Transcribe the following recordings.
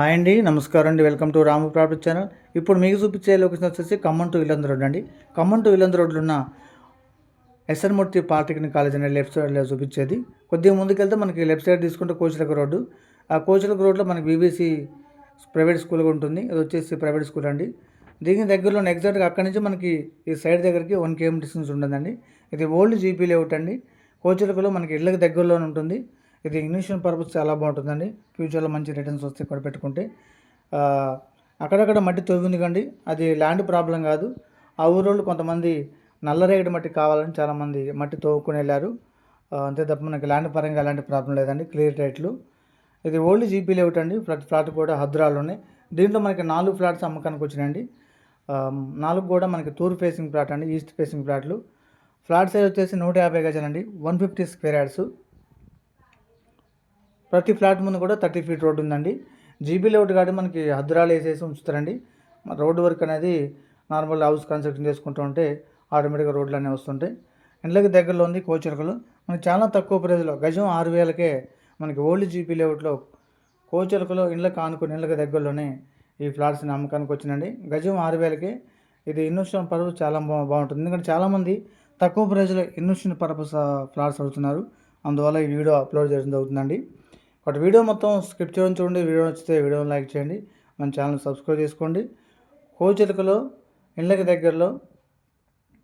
Hi అండి నమస్కారం అండి. Welcome to Ramu property channel. ఇప్పుడు మీకు చూపించే లొకేషన్ వచ్చేసి ఖమ్మం టు ఇల్లందు రోడ్ అండి. ఖమ్మం టు ఇల్లందు రోడ్లో ఉన్న ఎస్ఎన్ మూర్తి పాలిటెక్నిక్ కాలేజ్ అనేది లెఫ్ట్ సైడ్లో చూపించేది. కొద్దిగా ముందుకెళ్తే మనకి లెఫ్ట్ సైడ్ తీసుకుంటే కోచిలక రోడ్డు. ఆ కోచిలక రోడ్లో మనకి బీబీసీ ప్రైవేట్ స్కూల్ ఉంటుంది. అది వచ్చేసి ప్రైవేట్ స్కూల్ అండి. దీని దగ్గరలో ఎగ్జాక్ట్గా అక్కడి నుంచి మనకి ఈ సైడ్ దగ్గరికి వన్ కేఎం డిస్టెన్స్ ఉంటుందండి. ఇది ఓల్డ్ జీపీ లేఅవుట్ అండి. కోచిలకలో మనకి ఇళ్ళకి దగ్గరలోనే ఉంటుంది. ఇది ఇన్వెస్ట్మెంట్ పర్పస్ చాలా బాగుంటుందండి. ఫ్యూచర్లో మంచి రిటర్న్స్ వస్తే ఇక్కడ పెట్టుకుంటే. అక్కడక్కడ మట్టి తవ్వింది కండి అది ల్యాండ్ ప్రాబ్లం కాదు. ఆ ఊరోళ్ళు కొంతమంది నల్లరేగడి మట్టి కావాలని చాలామంది మట్టి తవ్వుకుని వెళ్ళారు. అంతే తప్ప మనకి ల్యాండ్ పరంగా ఎలాంటి ప్రాబ్లం లేదండి. క్లియర్ రేట్లు. ఇది ఓల్డ్ జీపీ లేఅవుట్ అండి ఫ్లాట్ ఫ్లాట్ కూడా హద్రాలు ఉన్నాయి. దీంట్లో మనకి నాలుగు ఫ్లాట్స్ అమ్మకానికి వచ్చినాయండి. నాలుగు కూడా మనకి తూర్ ఫేసింగ్ ప్లాట్ అండి ఈస్ట్ ఫేసింగ్ ప్లాట్లు ఫ్లాట్ సైజ్ వచ్చేసి నూట యాభై గజాలండి. One fifty square yards. ప్రతి ఫ్లాట్ ముందు కూడా థర్టీ ఫీట్ రోడ్ ఉందండి. జీబీ లేఅవుట్ కాబట్టి మనకి హద్దురాలు వేసేసి ఉంచుతారండి. రోడ్డు వర్క్ అనేది నార్మల్ హౌస్ కన్స్ట్రక్షన్ చేసుకుంటూ ఉంటే ఆటోమేటిక్గా రోడ్లు అనేవి వస్తుంటాయి. ఇండ్లకి దగ్గరలో ఉంది కోచరకలు. మనకి చాలా తక్కువ ప్రైజ్లో గజం ఆరు వేలకే మనకి ఓల్డ్ జీపీ లేఅవుట్లో కోచరకలో ఇండ్లకు ఆనుకుని ఇండ్లకి దగ్గరలోనే ఈ ఫ్లాట్స్ని అమ్మకానికి వచ్చినండి గజం ఆరు వేలకే ఇది ఇన్వెస్ట్మెంట్ పర్పస్ చాలా బా బాగుంటుంది. ఎందుకంటే చాలామంది తక్కువ ప్రైజ్లో ఇన్వెస్ట్మెంట్ పర్పస్ ఫ్లాట్స్ అడుగుతున్నారు. అందువల్ల ఈ వీడియో అప్లోడ్ చేయడం జరుగుతుందండి. బట్ వీడియో మొత్తం స్కిప్ చేయడం చూడండి. వీడియో నచ్చితే వీడియోని లైక్ చేయండి. మన ఛానల్ సబ్స్క్రైబ్ చేసుకోండి. కోచిలకలో ఇళ్ళకి దగ్గరలో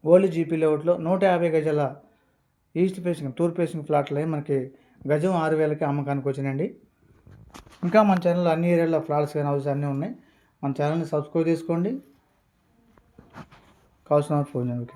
ఓల్డ్ జీపీ లేఅవుట్లో నూట యాభై గజాల ఈస్ట్ ఫేసింగ్ టూర్ ఫేసింగ్ ఫ్లాట్లు మనకి గజం ఆరు వేలకి అమ్మకానికి వచ్చినాయండి. ఇంకా మన ఛానల్లో అన్ని ఏరియాలో ఫ్లాట్స్ కానీ హౌస్ అన్నీ ఉన్నాయి. మన ఛానల్ని సబ్స్క్రైబ్ చేసుకోండి. కావాల్సిన ఫోన్ చేయండి.